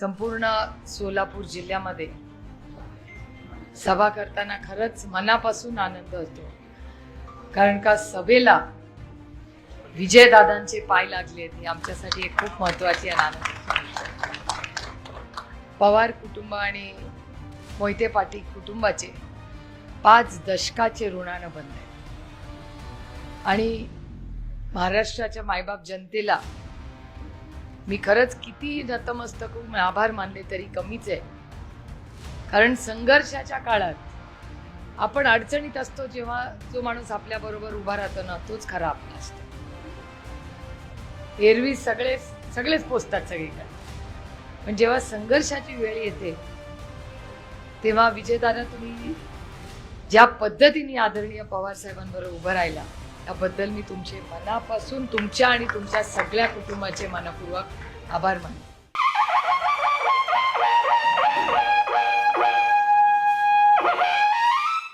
संपूर्ण सोलापूर जिल्ह्यामध्ये सभा करताना खरंच मनापासून आनंद होतो. कारण का सभेला विजयदादांचे पाय लागले हे आमच्यासाठी एक खूप महत्वाची आणि आनंद पवार कुटुंब आणि मोहिते पाटील कुटुंबाचे पाच दशकाचे ऋणानं बंद आहे आणि महाराष्ट्राच्या मायबाप जनतेला मी खरंच किती नतमस्तक होऊन आभार मानले तरी कमीच आहे. कारण संघर्षाच्या काळात आपण अडचणीत असतो जेव्हा जो माणूस आपल्याबरोबर उभा राहतो ना तोच खरा आपला असतो. एरवी सगळे सगळेच पोचतात सगळीकडे. पण जेव्हा संघर्षाची वेळ येते तेव्हा विजयदादा तुम्ही ज्या पद्धतीने आदरणीय पवार साहेबांबरोबर उभं राहिला त्याबद्दल मी तुमचे मनापासून तुमच्या आणि तुमच्या सगळ्या कुटुंबाचे मनपूर्वक आभार मानते.